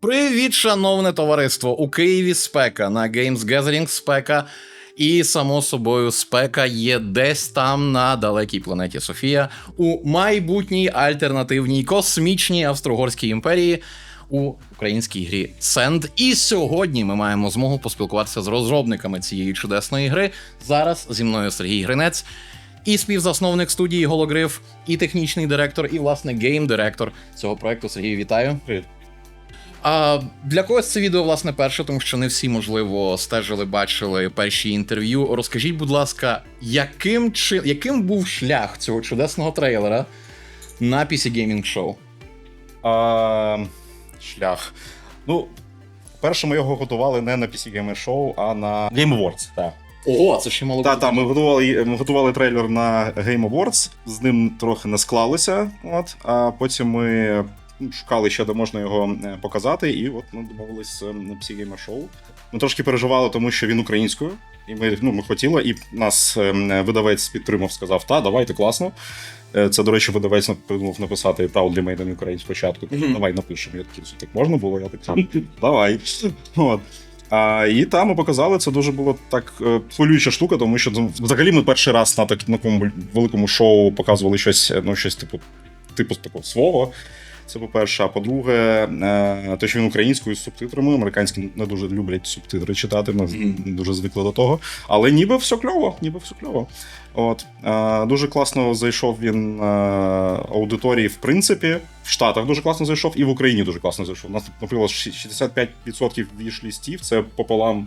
Привіт, шановне товариство! У Києві спека на Games Gathering спека. І само собою спека є десь там на далекій планеті Софія у майбутній альтернативній космічній Австро-Угорській імперії у українській грі Сенд. І сьогодні ми маємо змогу поспілкуватися з розробниками цієї чудесної гри. Зараз зі мною Сергій Гринець. І співзасновник студії Гологриф, і технічний директор, і власне гейм-директор цього проекту. Сергій, вітаю. Привіт. А для когось це відео власне перше, тому що не всі, можливо, стежили, бачили перші інтерв'ю. Розкажіть, будь ласка, яким чи яким був шлях цього чудесного трейлера на PC Gaming Show? А, шлях. Ну, перше ми його готували не на PC Gamer Show, а на Game Awards. Так, Ого, це ще мало так, так ми готували, ми готували трейлер на Game Awards, з ним трохи не склалося. От, а потім ми шукали ще, де можна його е, показати, і от ми домовились на PC Gamer Show. Ми трошки переживали, тому що він українською, і ми, ну, ми хотіли, і нас е, видавець підтримав, сказав: та, давайте класно. Е, Це, до речі, видавець придумав написати Proudly Made in Ukraine спочатку. Мгм. Давай напишемо. Я такий, так можна було? Я такий, давай. От. А, і там ми показали, це дуже було так хвилююча штука, тому що ну, взагалі ми перший раз на так- такому великому шоу показували щось, ну, щось типу, типу такого свого. Це по-перше, а по-друге, е, те, що він українською з субтитрами. Американські не дуже люблять субтитри читати, ми не дуже звикли до того. Але ніби все кльово, ніби все кльово. От е, дуже класно зайшов він е, аудиторії, в принципі, в Штатах дуже класно зайшов, і в Україні дуже класно зайшов. У нас, наприклад, ші- 65% віш-лістів це пополам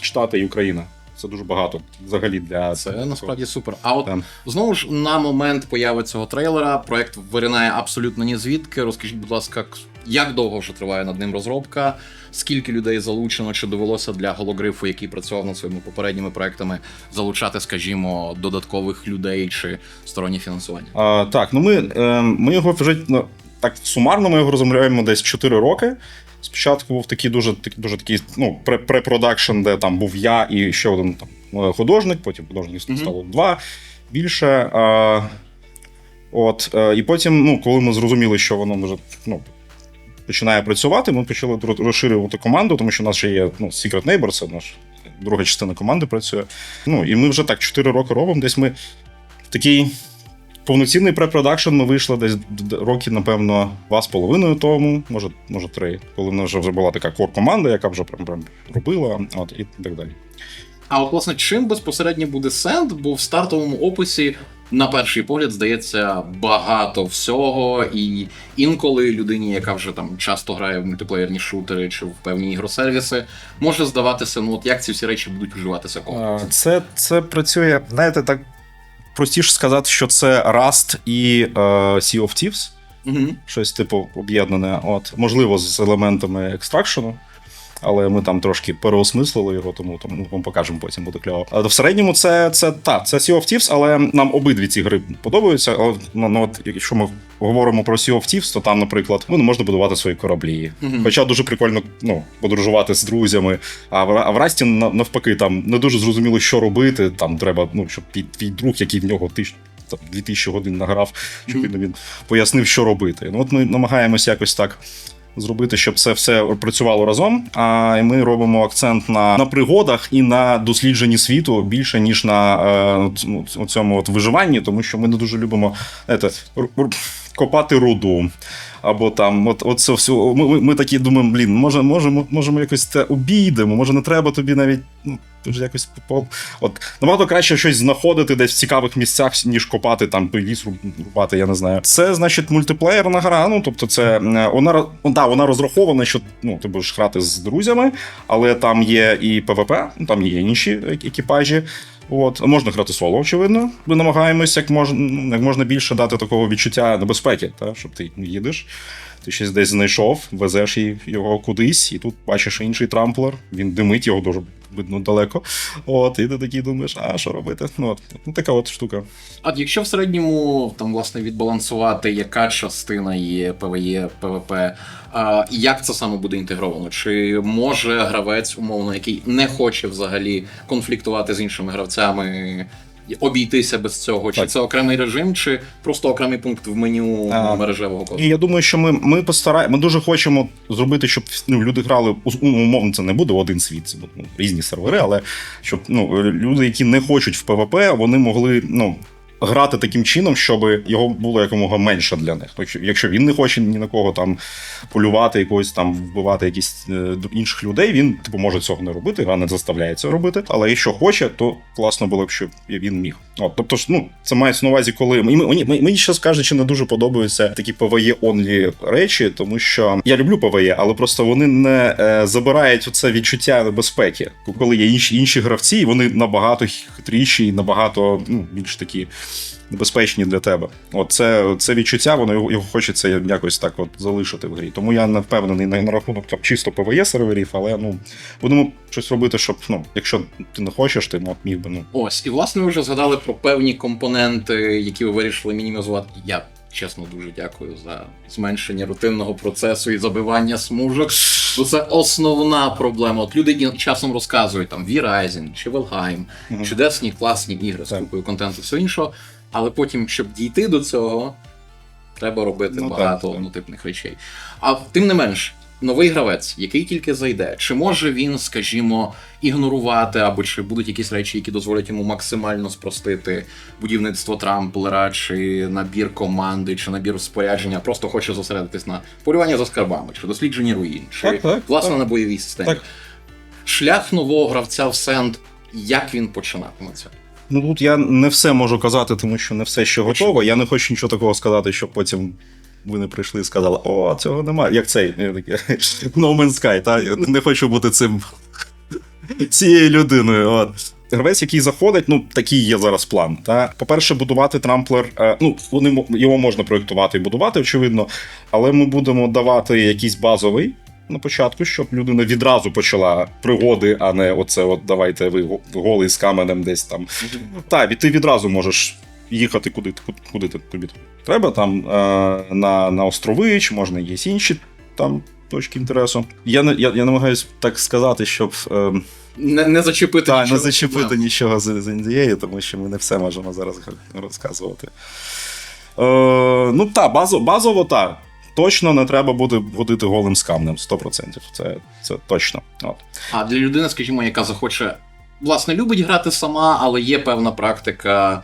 Штати і Україна. Це дуже багато взагалі для Це насправді супер. А от Там. знову ж на момент появи цього трейлера проект виринає абсолютно ні звідки. Розкажіть, будь ласка, як довго вже триває над ним розробка? Скільки людей залучено? Чи довелося для гологрифу, який працював над своїми попередніми проектами, залучати, скажімо, додаткових людей чи стороннє фінансування? А, так, ну ми, е, ми його вже ну, так сумарно ми його розробляємо десь 4 роки. Спочатку був такий дуже, такий, дуже такий ну, пре- препродакшн, де там був я і ще один там е, художник, потім художників стало два більше. А, от, е, і потім, ну, коли ми зрозуміли, що воно вже ну, починає працювати, ми почали розширювати команду, тому що у нас ще є ну, Secret Neighbor, це наш друга частина команди працює. Ну, і ми вже так 4 роки робимо. Десь ми такий Повноцінний препродакшн ми вийшли десь роки, напевно, два з половиною тому, може, може три, коли в нас вже, вже була така кор-команда, яка вже прям, прям робила, от, і так далі. А от, власне, чим безпосередньо буде Сенд, бо в стартовому описі, на перший погляд, здається, багато всього, і інколи людині, яка вже там часто грає в мультиплеєрні шутери чи в певні ігросервіси, може здаватися, ну от як ці всі речі будуть вживатися комплексно. Це, це працює, знаєте, так простіше сказати, що це Rust і е, Sea of Thieves, Угу. щось типу об'єднане, от, можливо, з елементами екстракшену. Але ми там трошки переосмислили його, тому тому вам покажемо потім буде кльово. А в середньому це, це та, це Sea of Thieves, але нам обидві ці гри подобаються. Але ну, ну, от, якщо ми говоримо про Sea of Thieves, то там, наприклад, ну, не можна будувати свої кораблі. Мгм. Хоча дуже прикольно ну, подорожувати з друзями. А в, а в Расті навпаки, там не дуже зрозуміло, що робити. Там треба, ну, щоб твій, друг, який в нього тисяч. Там 2000 годин награв, щоб він, він пояснив, що робити. Ну, от ми намагаємося якось так зробити, щоб це все працювало разом. А і ми робимо акцент на, на пригодах і на дослідженні світу більше ніж на е, цьому от виживанні, тому що ми не дуже любимо ете, копати руду. Або там, от, от це все. Ми, ми, ми такі думаємо, блін, може, може, ми- може, ми якось це обійдемо, може, не треба тобі навіть. Ну, якось по- От набагато краще щось знаходити десь в цікавих місцях, ніж копати там ліс рубати, я не знаю. Це значить мультиплеєрна гра. Ну тобто, це е, вона да, вона розрахована, що ну ти будеш грати з друзями, але там є і ПВП, ну там є інші екіпажі. От можна грати соло, очевидно. Ми намагаємось як можна ну, як можна більше дати такого відчуття небезпеки, та щоб ти їдеш. Ти щось десь знайшов, везеш його кудись, і тут бачиш інший трамплер, він димить його дуже видно далеко. От, і ти такий думаєш, а що робити? Ну, от, ну така от штука. А якщо в середньому там власне відбалансувати, яка частина є ПВЕ, ПВП, а як це саме буде інтегровано? Чи може гравець, умовно, який не хоче взагалі конфліктувати з іншими гравцями, обійтися без цього? Чи Так. це окремий режим, чи просто окремий пункт в меню А, мережевого коду? І я думаю, що ми, ми постараємо, ми дуже хочемо зробити, щоб ну, люди грали умовно, це не буде один світ, це будуть ну, різні сервери, але щоб ну, люди, які не хочуть в ПВП, вони могли ну. Грати таким чином, щоб його було якомога менше для них. Якщо, якщо він не хоче ні на кого там полювати, якогось там вбивати якісь е, інших людей, він типу може цього не робити, гра не заставляє це робити. Але якщо хоче, то класно було б, щоб він міг. От, тобто ж, ну, це мається на увазі, коли мені, мені, мені ще кажучи, не дуже подобаються такі PvE онлі речі, тому що я люблю PvE, але просто вони не е, забирають оце відчуття безпеки. Коли є інші інші гравці, і вони набагато хитріші і набагато ну, більш такі небезпечні для тебе. От це, це відчуття, воно його, його хочеться якось так от залишити в грі. Тому я не впевнений на, на рахунок там чисто PvE серверів, але ну будемо щось робити, щоб ну, якщо ти не хочеш, ти міг би ну. Ось, і власне ви вже згадали про певні компоненти, які ви вирішили мінімізувати. Я чесно дуже дякую за зменшення рутинного процесу і забивання смужок. Бо це основна проблема. От люди часом розказують там V-Rising чи Valheim, Мгм. чудесні, класні ігри з купою контенту, все іншого. Але потім, щоб дійти до цього, треба робити Ну, так, багато так. однотипних речей. А тим не менш, новий гравець, який тільки зайде, чи може він, скажімо, ігнорувати, або чи будуть якісь речі, які дозволять йому максимально спростити будівництво трамплера, чи набір команди, чи набір спорядження, просто хоче зосередитись на полюванні за скарбами, чи дослідженні руїн, чи Так, так, власне так. на бойовій системі. Так. Шлях нового гравця в Сенд, як він починатиметься? Ну тут я не все можу казати, тому що не все ще готово. Я не хочу нічого такого сказати, щоб потім. Ви не прийшли і сказали, о, цього немає. Як цей No Man's Sky, та? Не хочу бути цим цією людиною. От. Гравець, який заходить, ну такий є зараз план. Та? По-перше, будувати трамплер. е, ну, вони, його можна проєктувати і будувати, очевидно, але ми будемо давати якийсь базовий на початку, щоб людина відразу почала пригоди, а не оце, от давайте ви голий з каменем десь там. Так, і ти відразу можеш їхати куди, куди, куди тобі треба, там е, на, на острови, чи можна є інші там точки інтересу. Я не я, я намагаюсь так сказати, щоб е, Не, не зачепити та, не нічого. зачепити нічого з, з NDA, тому що ми не все можемо зараз розказувати. Е, ну так, базово, базово так. Точно не треба буде водити голим з камнем, 100%. Це, це точно. От. А для людини, скажімо, яка захоче, власне, любить грати сама, але є певна практика.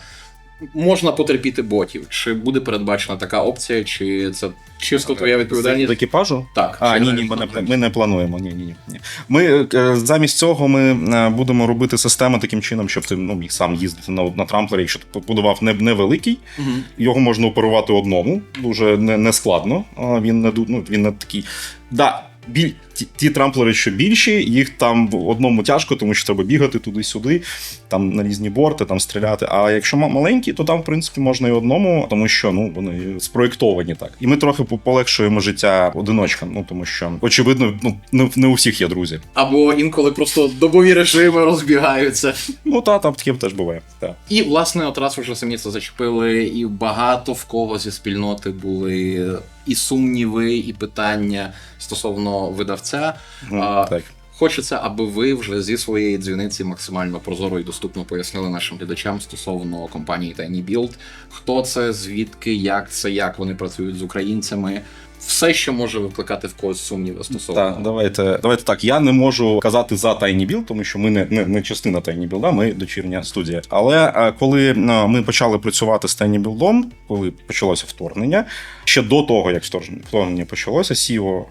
Можна потерпіти ботів. Чи буде передбачена така опція, чи це чисто твоя відповідальність? З екіпажу? Так. А, ні, ні, ми не, ми не плануємо. Ні, ні, ні. Ми е, замість цього ми е, будемо робити систему таким чином, щоб ти ну, міг сам їздити на, на трамплері. Якщо ти побудував не, невеликий, Мгм. його можна оперувати одному, дуже не, не складно. Він не ну, він не такий. Да, біль, ті, ті трамплери, що більші, їх там в одному тяжко, тому що треба бігати туди-сюди, там на різні борти, там стріляти. А якщо ма- маленькі, то там, в принципі, можна і одному, тому що ну, вони спроєктовані так. І ми трохи по- полегшуємо життя одиночкам, ну тому що, очевидно, ну, не, не у всіх є друзі. Або інколи просто добові режими розбігаються. Ну, та, там таке теж буває. Так. І, власне, от раз вже самі це зачепили, і багато в кого зі спільноти були і сумніви, і питання стосовно видавця. Mm, А, так. Хочеться, аби ви вже зі своєї дзвіниці максимально прозоро і доступно пояснили нашим глядачам стосовно компанії Tiny Build, хто це, звідки, як це, як вони працюють з українцями. Все, що може викликати в когось сумніви стосовно. Так, давайте, давайте так. Я не можу казати за Tiny Build, тому що ми не, не, не частина Tiny Build, ми дочірня студія. Але е, коли е, ми почали працювати з Tiny Build, коли почалося вторгнення, ще до того, як вторгнення, вторгнення почалося, CEO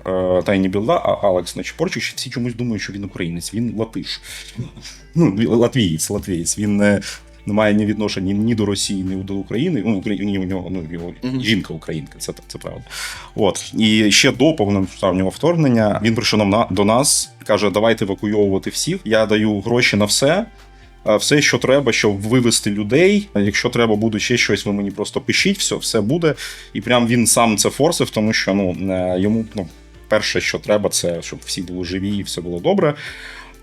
Tiny Build, а Алекс Нечепорчик, ще всі чомусь думають, що він українець, він латиш. Ну, латвієць, латвієць. Він не. Не має ні відношення ні до Росії, ні до України. Ну, Украї- ні у нього ну, його жінка українка, це, це правда. От і ще до повномасштабного вторгнення він прийшов нам на до нас, каже: давайте евакуйовувати всіх. Я даю гроші на все. Все, що треба, щоб вивести людей. Якщо треба буде ще щось, ви мені просто пишіть, все, все буде. І прям він сам це форсив, тому що ну е, йому ну, перше, що треба, це щоб всі були живі і все було добре.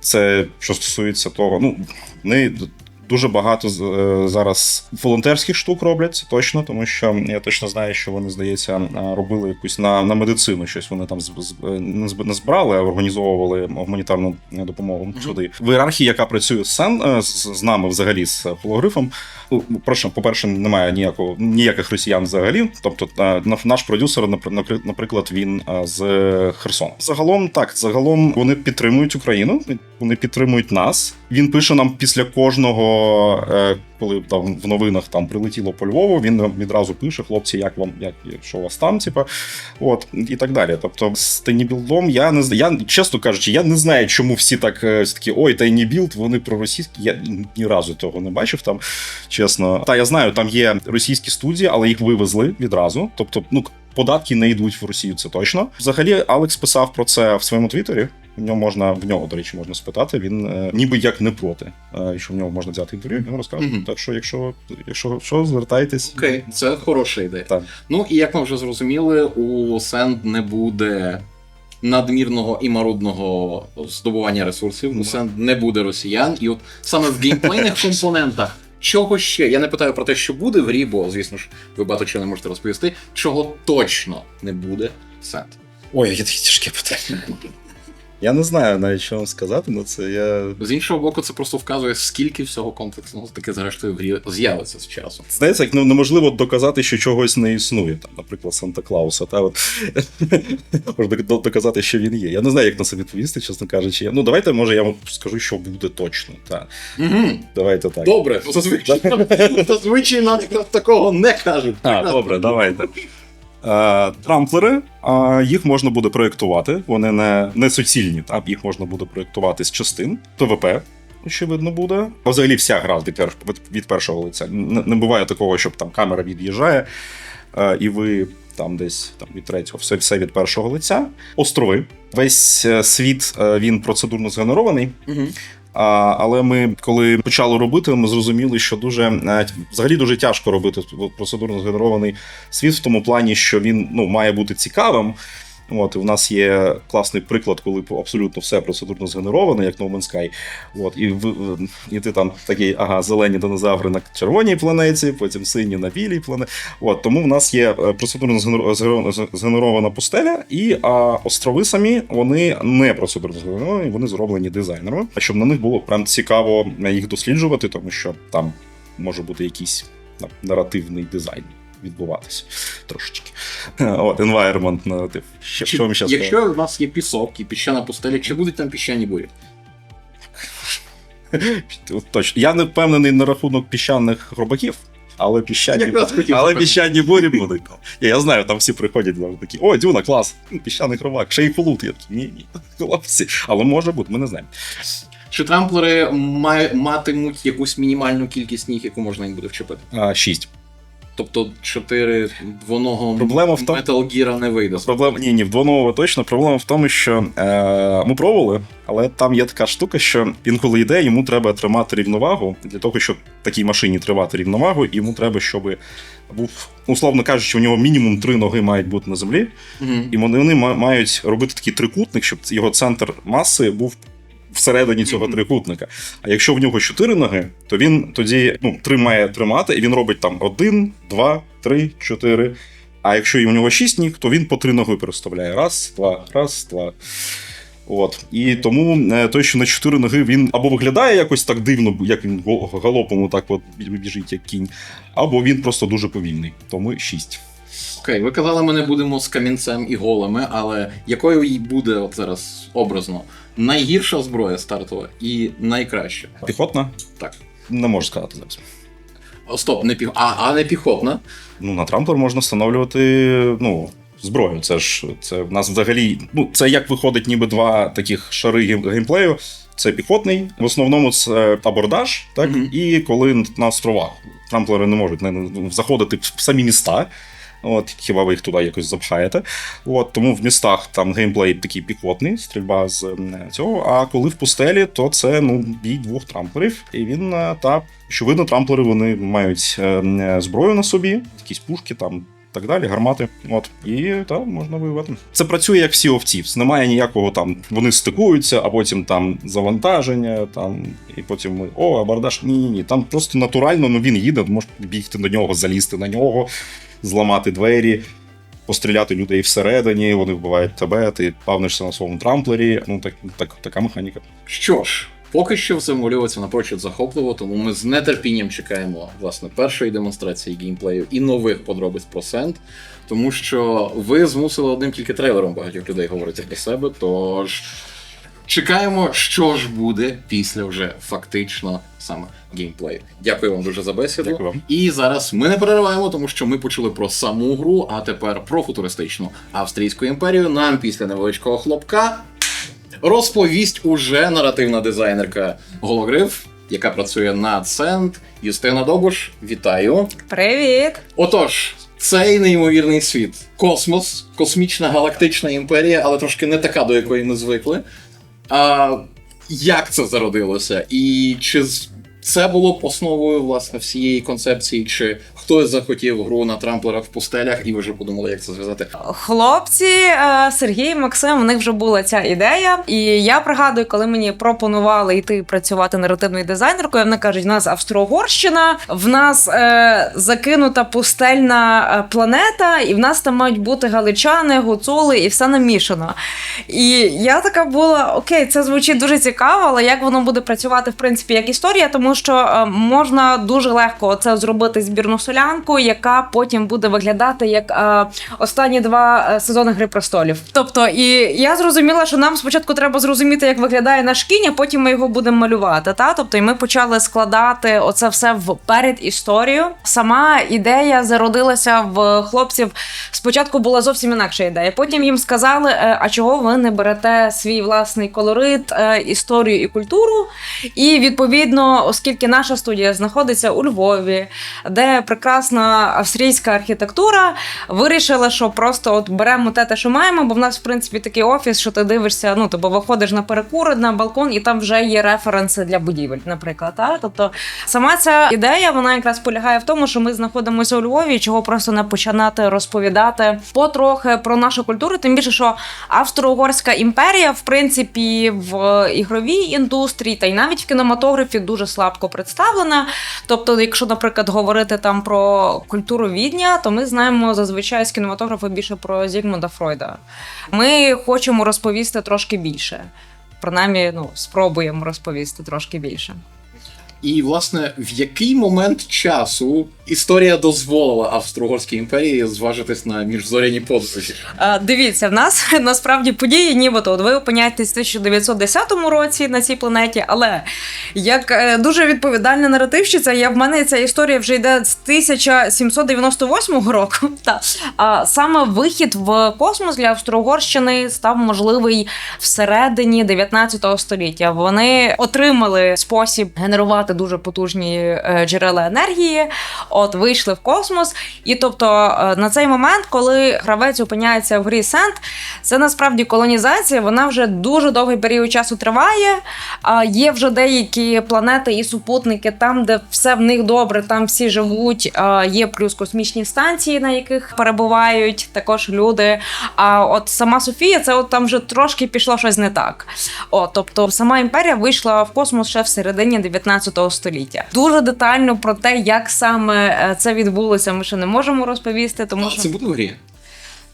Це що стосується того, ну не Дуже багато е, зараз волонтерських штук роблять, це точно, тому що я точно знаю, що вони, здається, е, робили якусь на, на медицину. Щось вони там е, не зб- збирали, а організовували гуманітарну допомогу сюди. В ієрархії, яка працює з, Сен, з, нами взагалі з хологрифом, ну, прошу, по-перше, немає ніякого ніяких росіян взагалі. Тобто, е, наш продюсер, напр- напри- наприклад, він е, з Херсона. Загалом так, загалом вони підтримують Україну, вони підтримують нас. Він пише нам після кожного, е, коли там в новинах там прилетіло по Львову. Він відразу пише: хлопці, як вам, як що у вас там, типа, от і так далі. Тобто, з Тайнібілдом я не. Я чесно кажучи, я не знаю, чому всі так е, такі ой, Тайнібілд, вони проросійські. Я ні разу того не бачив там, чесно. Та я знаю, там є російські студії, але їх вивезли відразу. Тобто, ну. Податки не йдуть в Росію, це точно. Взагалі, Алекс писав про це в своєму твіттері. В нього можна в нього, до речі, можна спитати. Він е, ніби як не проти, е, що в нього можна взяти інтерв'ю, він розкаже. Мгм. Так що, якщо, якщо що, звертайтесь. Окей, це хороша ідея. Так. Ну і як ми вже зрозуміли, у Сенд не буде надмірного і марудного здобування ресурсів. У Сенд не буде росіян. І от саме в геймплейних компонентах. Чого ще? Я не питаю про те, що буде в грі, бо, звісно ж, ви багато чого не можете розповісти. Чого точно не буде в Сенд. Ой, є таке тяжке питання. Я не знаю навіть що вам сказати на це. Я З іншого боку, це просто вказує, скільки всього комплексного таке зрештою в грі з'явиться з часом. Здається, як ну, неможливо доказати, що чогось не існує. Там, наприклад, Санта Клауса. Та от можна доказати, що він є. Я не знаю, як на це відповісти, чесно кажучи. Ну, давайте, може, я вам скажу, що буде точно. Та. Угу. Давайте так. Добре, зазвичай, зазвичай нам такого не кажуть. А, добре, давайте. Е, Трамплери, їх можна буде проєктувати. Вони не, не суцільні, так? їх можна буде проєктувати з частин. ПВП, очевидно, буде. Взагалі вся гра від, від- першого лиця. Не, не буває такого, щоб там камера від'їжджає, е, і ви там десь там, від третього, все, все від першого лиця. Острови. Весь е, світ він процедурно згенерований. Угу. Але ми, коли почали робити, ми зрозуміли, що дуже е, взагалі дуже тяжко робити процедурно згенерований світ в тому плані, що він ну, має бути цікавим. От, і у нас є класний приклад, коли абсолютно все процедурно згенероване, як No Man's Sky. От, і, і ти там такий, ага, зелені динозаври на червоній планеті, потім сині на білій планеті. От, тому в нас є е, процедурно згенер- згенер- згенерована пустеля, і а, острови самі вони не процедурно згенеровані, вони зроблені дизайнерами, щоб на них було прям цікаво їх досліджувати, тому що там може бути якийсь там, наративний дизайн відбуватися трошечки. От, environment наратив. Що, що вам ще? Якщо в нас є пісок і піщана пустеля, чи будуть там піщані бурі? Точно. Я не впевнений на рахунок піщаних хробаків, але піщані, але піщані бурі будуть. Я, я знаю, там всі приходять завжди такі: о, Дюна, клас, піщаний хробак, ще й полут. Я такий, ні, ні, хлопці. Але може бути, ми не знаємо. Чи трамплери матимуть якусь мінімальну кількість ніг, яку можна їм буде вчепити? А, шість. Тобто чотири двоного Проблема в тому- Metal Gear не вийде. Проблема ні, ні, вдвонового точно. Проблема в тому, що е, ми пробували, але там є така штука, що він коли йде, йому треба тримати рівновагу. Для того, щоб такій машині тримати рівновагу, йому треба, щоб був, условно кажучи, у нього мінімум три ноги мають бути на землі, Мгм. і вони вони ма- мають робити такий трикутник, щоб його центр маси був. Всередині цього трикутника. А якщо в нього чотири ноги, то він тоді ну, три має тримати, і він робить там один, два, три, чотири. А якщо і у нього шість ніг, то він по три ноги переставляє. Раз, два, раз, два. От. І тому е, той, що на чотири ноги, він або виглядає якось так дивно, як він галопом так от біжить, як кінь, або він просто дуже повільний. Тому шість. Окей, ви казали, ми не будемо з камінцем і голими, але якою їй буде от зараз образно найгірша зброя стартова і найкраща? Піхотна? Так. Не можу сказати зараз. О, стоп, не піх... а, а не піхотна. Ну, на трамплер можна встановлювати ну, зброю. Це ж це в нас взагалі. Ну, це як виходить, ніби два таких шари гейм- геймплею. Це піхотний, в основному це абордаж, так Мгм. і коли на островах трамплери не можуть не, не- заходити в самі міста. От, хіба ви їх туди якось запхаєте. От, тому в містах там геймплей такий піхотний, стрільба з цього. А коли в пустелі, то це ну, бій двох трамплерів. І він е, та, очевидно, трамплери вони мають е, зброю на собі, якісь пушки там. так далі, гармати. От. І так, можна воювати. Це працює як всі овців. Немає ніякого там, вони стикуються, а потім там завантаження, там, і потім ми. О, абордаж. Ні, ні, ні. Там просто натурально ну, він їде, можеш бігти до нього, залізти на нього, зламати двері. Постріляти людей всередині, вони вбивають тебе, ти павнишся на своєму трамплері. Ну так, так така механіка. Що ж, поки що все вмолюється напрочуд захопливо, тому ми з нетерпінням чекаємо власне першої демонстрації геймплею і нових подробиць про Сент. Тому що ви змусили одним тільки трейлером багатьох людей говорити для себе. Тож чекаємо, що ж буде після вже фактично саме геймплею. Дякую вам дуже за бесіду. Дякую вам. І зараз ми не перериваємо, тому що ми почули про саму гру, а тепер про футуристичну австрійську імперію. Нам після невеличкого хлопка розповість уже наративна дизайнерка Гологриф, яка працює над Сент. Юстина Добуш, вітаю. Привіт! Отож, цей неймовірний світ. Космос, космічна галактична імперія, але трошки не така, до якої ми звикли. А, як це зародилося? І чи це було основою власне всієї концепції, чи хтось захотів гру на трамплерах в пустелях, і ви вже подумали, як це зв'язати? Хлопці, е, Сергій Максим, у них вже була ця ідея. І я пригадую, коли мені пропонували йти працювати наративною дизайнеркою, вони кажуть, в нас Австро-Угорщина, в нас е, закинута пустельна е, планета, і в нас там мають бути галичани, гуцули, і все намішано. І я така була: окей, це звучить дуже цікаво, але як воно буде працювати, в принципі, як історія, тому що е, можна дуже легко це зробити збірну солянку, яка потім буде виглядати як е, останні два е, сезони Гри престолів. Тобто, і я зрозуміла, що нам спочатку треба зрозуміти, як виглядає наш кінь, а потім ми його будемо малювати. Та? Тобто, і ми почали складати оце все в передісторію. Сама ідея зародилася в хлопців. Спочатку була зовсім інакша ідея. Потім їм сказали: е, а чого ви не берете свій власний колорит, е, історію і культуру? І відповідно, оскільки наша студія знаходиться у Львові, де прекрасна австрійська архітектура, вирішили, що просто от беремо те, те, що маємо, бо в нас, в принципі, такий офіс, що ти дивишся, ну тобто виходиш на перекур, на балкон, і там вже є референси для будівель, наприклад. Та? Тобто сама ця ідея вона якраз полягає в тому, що ми знаходимося у Львові, чого просто не починати розповідати потрохи про нашу культуру. Тим більше, що Австро-Угорська імперія, в принципі, в ігровій індустрії та й навіть в кінематографі дуже слабко представлена. Тобто, якщо, наприклад, говорити там про культуру відня, то ми знаємо зазвичай з кінематографа більше про Зігмунда Фройда. Ми хочемо розповісти трошки більше. Принаймні, ну, спробуємо розповісти трошки більше. І власне, в який момент часу історія дозволила Австро-Угорській імперії зважитись на міжзоряні подорожі? Дивіться, в нас насправді події, нібито от ви опиняєтесь в 1910 році на цій планеті, але як е, дуже відповідальна наративщиця, я в мене ця історія вже йде з 1798 року. Та а саме вихід в космос для Австро-Угорщини став можливий всередині 19 століття. Вони отримали спосіб генерувати дуже потужні е, джерела енергії. От вийшли в космос, і тобто е, на цей момент, коли гравець опиняється в грі Сент, це насправді колонізація. Вона вже дуже довгий період часу триває. Є вже деякі планети і супутники, там, де все в них добре, там всі живуть. Є плюс космічні станції, на яких перебувають також люди. А от сама Софія, це от там вже трошки пішло щось не так. О, тобто сама імперія вийшла в космос ще в середині 19 століття. Дуже детально про те, як саме е, це відбулося, ми ще не можемо розповісти, тому А що це буде в грі?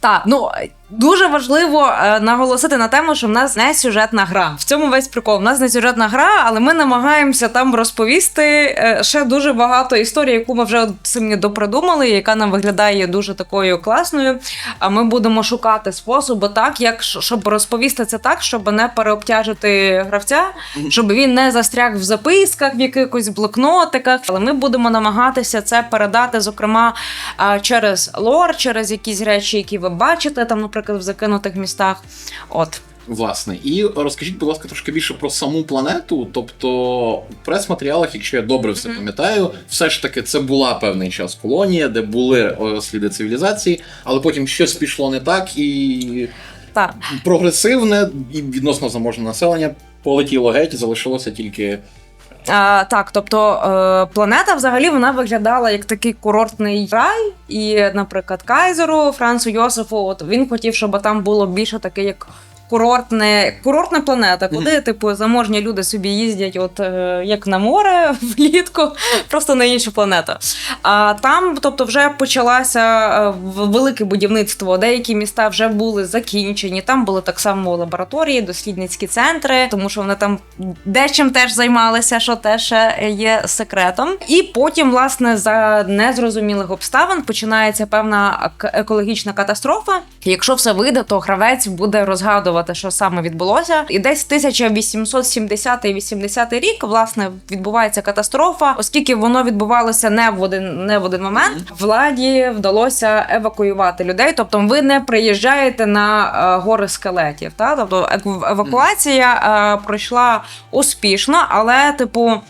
так, ну дуже важливо е, наголосити на тему, що в нас не сюжетна гра. В цьому весь прикол. В нас не сюжетна гра, але ми намагаємося там розповісти е, ще дуже багато історій, яку ми вже самі допридумали, яка нам виглядає дуже такою класною. А ми будемо шукати способи, так як щоб розповісти це так, щоб не переобтяжити гравця, щоб він не застряг в записках, в якихось блокнотиках. Але ми будемо намагатися це передати, зокрема, через лор, через якісь речі, які ви бачите, там, наприклад, в закинутих містах. От. Власне, і розкажіть, будь ласка, трошки більше про саму планету. Тобто, в прес-матеріалах, якщо я добре все пам'ятаю, все ж таки це була певний час колонія, де були сліди цивілізації, але потім щось пішло не так, і Так. прогресивне і відносно заможне населення полетіло геть, залишилося тільки А, так, тобто е, планета взагалі вона виглядала як такий курортний рай. І, наприклад, Кайзеру Францу Йосифу, от він хотів, щоб там було більше таке, як. Курортне, курортна планета, куди, типу, заможні люди собі їздять, от е, як на море влітку, просто на іншу планету. А там, тобто, вже почалося е, велике будівництво. Деякі міста вже були закінчені. Там були так само лабораторії, дослідницькі центри, тому що вони там дечим теж займалися, що теж є секретом. І потім, власне, за незрозумілих обставин починається певна екологічна катастрофа. Якщо все вийде, то гравець буде розгадувати, що саме відбулося. І десь 1870-80 рік, власне, відбувається катастрофа, оскільки воно відбувалося не в один не в один момент. Владі вдалося евакуювати людей. Тобто, ви не приїжджаєте на е, гори скелетів. Та тобто евакуація е, пройшла успішно, але типу.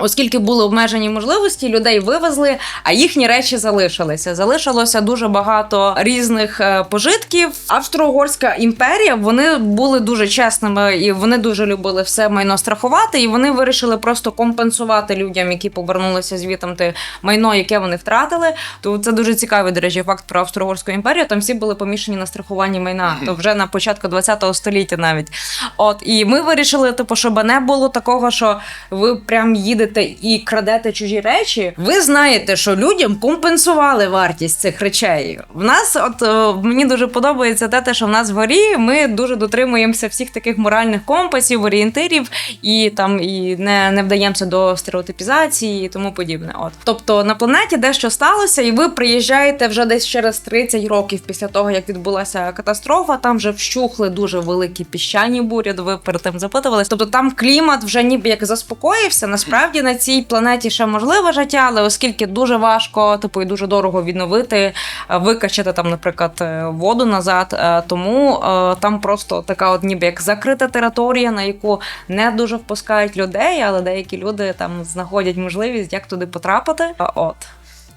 Оскільки були обмежені можливості, людей вивезли, а їхні речі залишилися. Залишилося дуже багато різних е, пожитків. Австро-Угорська імперія вони були дуже чесними і вони дуже любили все майно страхувати. І вони вирішили просто компенсувати людям, які повернулися звітом те майно, яке вони втратили. То це дуже цікавий, до речі, факт про Австро-Угорську імперію. Там всі були помішані на страхуванні майна. То вже на початку 20-го століття навіть. От і ми вирішили, типу, щоб не було такого, що ви прям їдете і крадете чужі речі. Ви знаєте, що людям компенсували вартість цих речей. В нас, от е, мені дуже подобається те, те, що в нас в горі ми дуже дотримуємося всіх таких моральних компасів, орієнтирів, і там і не, не вдаємося до стереотипізації і тому подібне. От тобто на планеті дещо сталося, і ви приїжджаєте вже десь через 30 років після того, як відбулася катастрофа. Там вже вщухли дуже великі піщані бурі. Ви перед тим запитувались. Тобто там клімат вже ніби як заспокоївся. Насправді на цій планеті ще можливе життя, але оскільки дуже важко, типу, і дуже дорого відновити, е, викачати там, наприклад, е, воду назад. е, Тому там просто така, от ніби як закрита територія, на яку не дуже впускають людей, але деякі люди там знаходять можливість, як туди потрапити. От.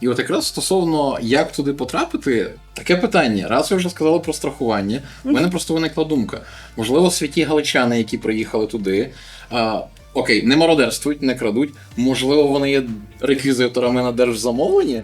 І от якраз стосовно як туди потрапити, таке питання. Раз ви вже сказали про страхування, в мене просто виникла думка. Можливо, святі галичани, які приїхали туди. Окей, не мародерствують, не крадуть. Можливо, вони є реквізиторами на держзамовлення.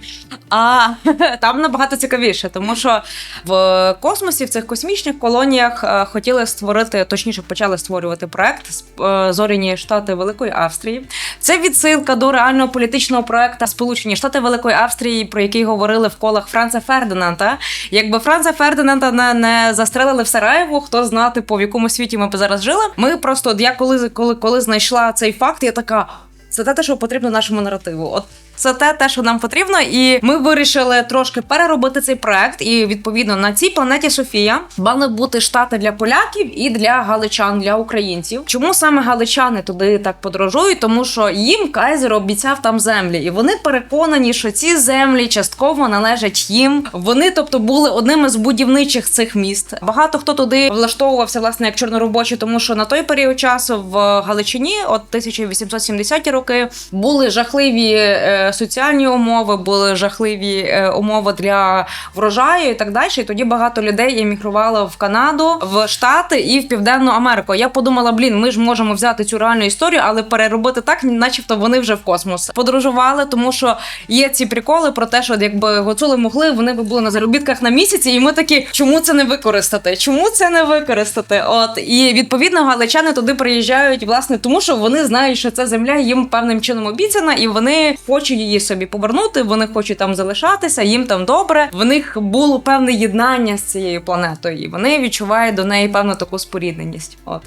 А там набагато цікавіше, тому що в космосі, в цих космічних колоніях е, хотіли створити, точніше, почали створювати проект е, Зоряні Штати Великої Австрії. Це відсилка до реального політичного проекту Сполучені Штати Великої Австрії, про який говорили в колах Франца Фердинанда. Якби Франца Фердинанда не, не застрелили в Сараєву, хто знати, по в якому світі ми б зараз жили. Ми просто от я коли, коли, коли знайшла цей факт, я така. Це те, що потрібно нашому наративу. От це те, те, що нам потрібно, і ми вирішили трошки переробити цей проект. І відповідно на цій планеті Софія мали бути штати для поляків і для галичан, для українців. Чому саме галичани туди так подорожують? Тому що їм Кайзер обіцяв там землі, і вони переконані, що ці землі частково належать їм. Вони, тобто, були одними з будівничих цих міст. Багато хто туди влаштовувався власне як чорноробочі, тому що на той період часу в Галичині, от 1870-ті роки, були жахливі. Соціальні умови були жахливі е, умови для врожаю і так далі. І тоді багато людей емігрувало в Канаду, в Штати і в Південну Америку. Я подумала, блін, ми ж можемо взяти цю реальну історію, але переробити так, начебто вони вже в космос подорожували, тому що є ці приколи про те, що якби гуцули могли, вони би були на заробітках на місяці, і ми такі, чому це не використати? Чому це не використати? От і відповідно галичани туди приїжджають, власне, тому що вони знають, що ця земля їм певним чином обіцяна, і вони хочуть її собі повернути. Вони хочуть там залишатися, їм там добре. В них було певне єднання з цією планетою, і вони відчувають до неї певну таку спорідненість. От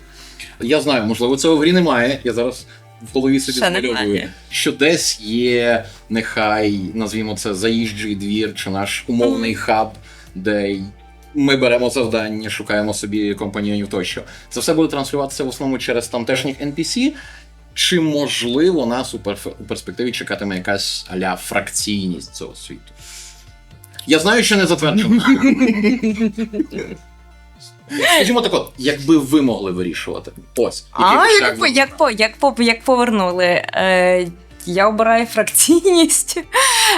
Я знаю, можливо, цього в грі немає. Я зараз в голові собі змальовую, що десь є, нехай назвімо це заїжджий двір чи наш умовний хаб, де ми беремо завдання, шукаємо собі компаньйонів тощо. Це все буде транслюватися в основному через тамтешніх NPC. Чи можливо нас у, перспективі чекатиме якась аля фракційність цього світу? Я знаю, що не затверджено. Скажімо так, от, якби ви могли вирішувати. Ось. А як, по- як, по, як, по, як повернули? Е, я обираю фракційність.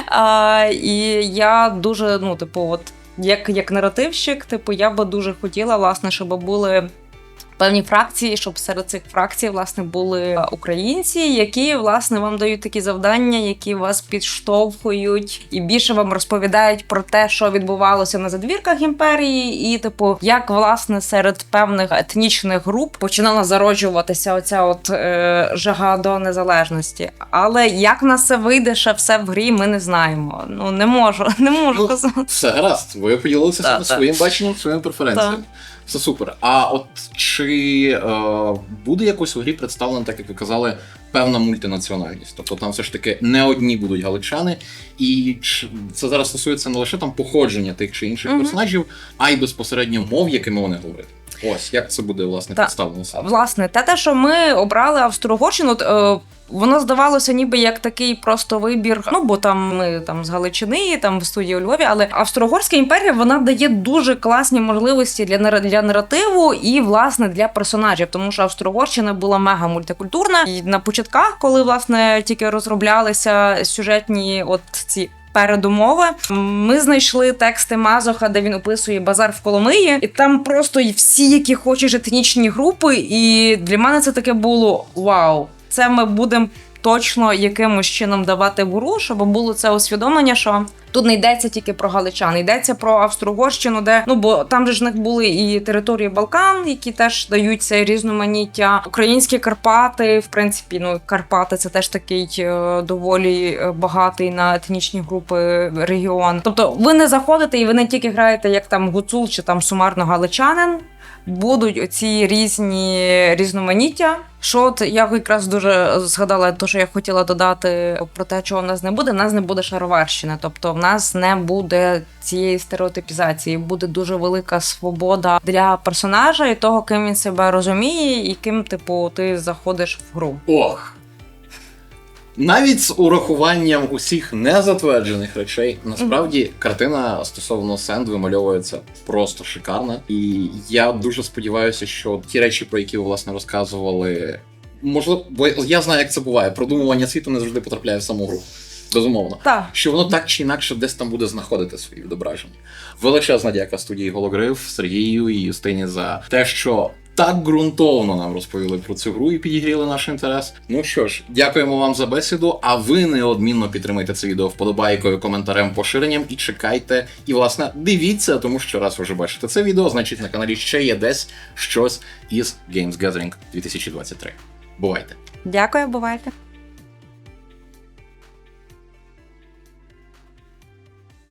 А, і я дуже, ну, типу, от, як, як наративщик, типу, я би дуже хотіла, власне, щоб були певні фракції, щоб серед цих фракцій власне були українці, які власне вам дають такі завдання, які вас підштовхують і більше вам розповідають про те, що відбувалося на задвірках імперії, і типу, як власне серед певних етнічних груп починала зароджуватися оця от е, жага до незалежності. Але як в нас це вийде ще все в грі, ми не знаємо. Ну не можу, не можу Ну, казати. Все гаразд, ви поділилися своїм баченням, своїми преференціями. Все супер. А от чи е, буде якось у грі представлена, так як ви казали, певна мультинаціональність? Тобто там все ж таки не одні будуть галичани, і це зараз стосується не лише там походження тих чи інших Мгм. персонажів, а й безпосередньо мов, якими вони говорять. Ось як це буде власне представлено саме. Власне, те, те, що ми обрали Австро-Угорщину, е, воно здавалося ніби як такий просто вибір. Ну бо там ми там з Галичини, там в студії у Львові, але Австро-Угорська імперія вона дає дуже класні можливості для для наративу і власне для персонажів, тому що Австро-Угорщина була мега мультикультурна. І на початках, коли власне тільки розроблялися сюжетні от ці. Передумови ми знайшли тексти Мазоха, де він описує базар в Коломиї, і там просто всі, які хочеш етнічні групи. І для мене це таке було вау. Це ми будемо точно якимось чином давати в гру, щоб було це усвідомлення, що. Тут не йдеться тільки про галичан, йдеться про Австро-Угорщину, де ну бо там же ж них були і території Балкан, які теж дають це різноманіття. Українські Карпати, в принципі, ну Карпати це теж такий е, доволі е, багатий на етнічні групи регіон. Тобто, ви не заходите і ви не тільки граєте як там гуцул чи там сумарно галичанин. Будуть оці різні різноманіття. Що от я якраз дуже згадала те, що я хотіла додати про те, чого в нас не буде. В нас не буде шароварщини, тобто в нас не буде цієї стереотипізації. Буде дуже велика свобода для персонажа і того, ким він себе розуміє, і ким, типу, ти заходиш в гру. Ох. Навіть з урахуванням усіх незатверджених речей, насправді картина стосовно Сенд вимальовується просто шикарна. І я дуже сподіваюся, що ті речі, про які ви власне розказували, можливо, бо я знаю, як це буває. Продумування світу не завжди потрапляє в саму гру. Безумовно. Так. Що воно так чи інакше десь там буде знаходити свої відображення. Величезна дяка студії Гологриф, Сергію і Юстині за те, що так ґрунтовно нам розповіли про цю гру і підігріли наш інтерес. Ну що ж, дякуємо вам за бесіду. А ви неодмінно підтримайте це відео вподобайкою, коментарем, поширенням і чекайте. І власне дивіться, тому що раз ви вже бачите це відео, значить на каналі ще є десь щось із Games Gathering 2023. Бувайте! Дякую, бувайте.